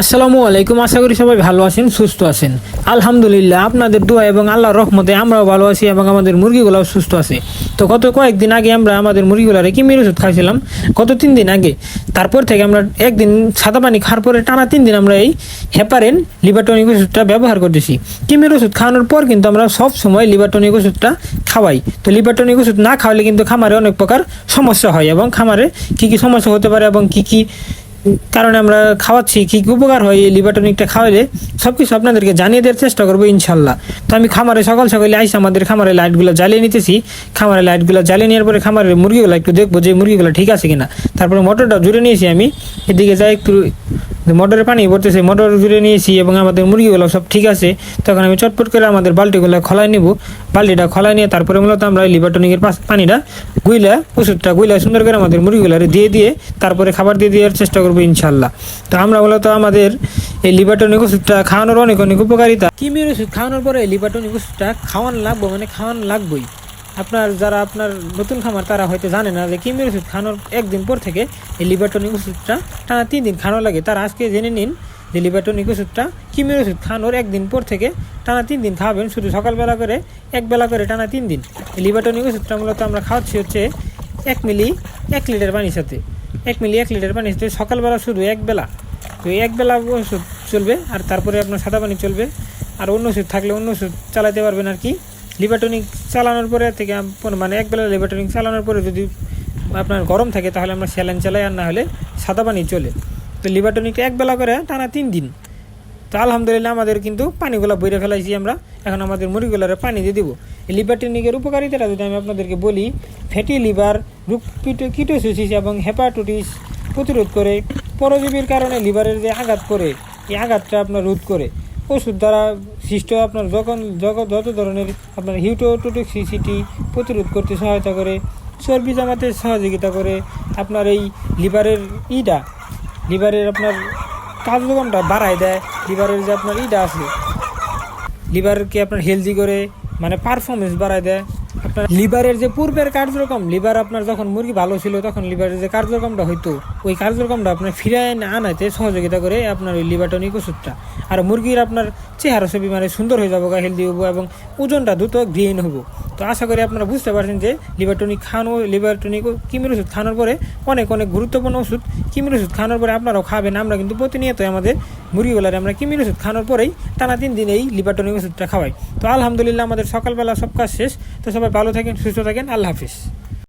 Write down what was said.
আসসালামু আলাইকুম, আশা করি সবাই ভালো আছেন, সুস্থ আছেন। আলহামদুলিল্লাহ, আপনাদের দোয়া এবং আল্লাহর রহমতে আমরাও ভালো আছি এবং আমাদের মুরগিগুলোও সুস্থ আছে। তো গত কয়েকদিন আগে আমরা আমাদের মুরগিগুলারে কিমির ওষুধ খাইছিলাম? গত তিন দিন আগে। তারপর থেকে আমরা একদিন সাদা পানি খাওয়ার পরে টানা তিন দিন আমরা এই হেপারেন, লিভারটনিক ওষুধটা ব্যবহার করতেছি। কিমির ওষুধ খাওয়ানোর পর কিন্তু আমরা সব সময় লিভারটনিক ওষুধটা খাওয়াই। তো লিভারটনিক ওষুধ না খাওয়ালে কিন্তু খামারে অনেক প্রকার সমস্যা হয় এবং খামারে কী কী সমস্যা হতে পারে এবং কী কী কারণে আমরা খাওয়াচ্ছি, কী উপকার হয় এই লিভারটনিকটা খাওয়াইলে খাওয়ালে সব কিছু আপনাদেরকে জানিয়ে দেওয়ার চেষ্টা করব ইনশাল্লাহ। তো আমি খামারে সকাল সকালে আইসি আমাদের খামারে লাইটগুলো জ্বালিয়ে নিতেছি। খামারে লাইটগুলো জ্বালিয়ে নেওয়ার পরে খামারের মুরগিগুলো একটু দেখব যে মুরগিগুলো ঠিক আছে কিনা। তারপরে মোটরটা জুড়ে নিয়েছি আমি। এদিকে যাই একটু মোটরের পানি পড়তেছে, মোটর জুড়ে নিয়েছি এবং আমাদের মুরগিগুলো সব ঠিক আছে, তখন আমি চটপট করে আমাদের বালতিগুলো খোলায় নিব। বালতিটা খোলায় নিয়ে তারপরে মূলত আমরা টনিকের পাশ পানিটা গুইলা, ওষুধটা গুইলা সুন্দর করে আমাদের মুরগিগুলো দিয়ে দিয়ে তারপরে খাবার দিয়ে দেওয়ার চেষ্টা করব ইনশাল্লাহ তো আমরা মূলত আমাদের এই লিভার টনিক ওষুধটা খাওয়ানোর অনেক অনেক উপকারিতা। কিমির ওষুধ খাওয়ানোর পরে লিভার টনিক ওষুধটা খাওয়ান লাগবো মানে খাওয়ান লাগবেই। আপনার যারা আপনার নতুন খামার, তারা হয়তো জানে না যে কিমির ওষুধ খাওয়ানোর একদিন পর থেকে এই লিভার টনিক ওষুধটা টানা তিন দিন খাওয়ানো লাগে। তারা আজকে জেনে নিন যে লিভার টনিক ওষুধটা কিমির ওষুধ খাওয়ানোর একদিন পর থেকে টানা তিন দিন খাওয়াবেন শুধু সকালবেলা করে, এক বেলা করে টানা তিন দিন। এই লিভার টনিক ওষুধটা মূলত আমরা খাওয়াচ্ছি হচ্ছে এক মিলি এক লিটার পানির সাথে। এক মিলি এক লিটার পানির সাথে সকালবেলা শুধু এক বেলা। তো এই এক বেলা ওষুধ চলবে আর তারপরে আপনার সাদা পানি চলবে। আর অন্য ওষুধ থাকলে অন্য ওষুধ চালাতে পারবেন আর কি। লিভারটনিক চালানোর পরে থেকে মানে একবেলা লিভারটনিক চালানোর পরে যদি আপনার গরম থাকে, তাহলে আমরা স্যালাইন চালাই আর না হলে সাদা পানি চলে। তো লিভারটনিকটা একবেলা করে টানা তিন দিন। তো আলহামদুলিল্লাহ আমাদের কিন্তু পানিগুলো বইরে ফেলাইছি আমরা। এখন আমাদের মুরগিগুলোরে পানি দিয়ে দেবো। এই লিভার টনিকের উপকারিতাটা যদি আমি আপনাদেরকে বলি ফ্যাটি লিভার রূপ কিটোসিস এবং হেপাটোটিস প্রতিরোধ করে। পরজীবীর কারণে লিভারের যে আঘাত করে, এই আঘাতটা আপনার রোধ করে। ওষুধ দ্বারা সৃষ্ট আপনার যখন যত ধরনের আপনার হিউটোটোক্সিসিটি প্রতিরোধ করতে সহায়তা করে, চর্বি জামাতে সহযোগিতা করে, আপনার এই লিভারের ইটা লিভারের আপনার কার্যক্রমটা বাড়ায় দেয়, লিভারের যে আপনার ইটা আছে, লিভারকে আপনার হেলদি করে মানে পারফরমেন্স বাড়ায় দেয় আপনার লিভারের যে পূর্বের কার্যক্রম, লিভার আপনার যখন মুরগি ভালো ছিল তখন লিভারের যে কার্যক্রমটা হইতো, ওই কার্যক্রমটা আপনার ফিরায় আনাতে সহযোগিতা করে আপনার ওই লিভার টনিক ওষুধটা আর মুরগির আপনার চেহারা ছবি মানে সুন্দর হয়ে যাব গা হেলদি হব এবং ওজনটা দ্রুত গ্রেইন হব। তো আশা করি আপনারা বুঝতে পারছেন যে লিভার টনিক খাওয়ানো লিভার টনিক কিমির ওষুধ খাওয়ানোর পরে অনেক অনেক গুরুত্বপূর্ণ ওষুধ। কিমির ওষুধ খাওয়ানোর পরে আপনারাও খাবেন, আমরা কিন্তু প্রতিনিয়ত আমাদের মুরগিগুলারে আমরা কিমির ওষুধ খাওয়ানোর পরেই টানা তিন দিন এই লিপাটনিক ওষুধটা খাওয়াই। তো আলহামদুলিল্লাহ, আমাদের সকালবেলা সব কাজ শেষ। তো সবাই ভালো থাকেন, সুস্থ থাকেন। আল্লাহ হাফিজ।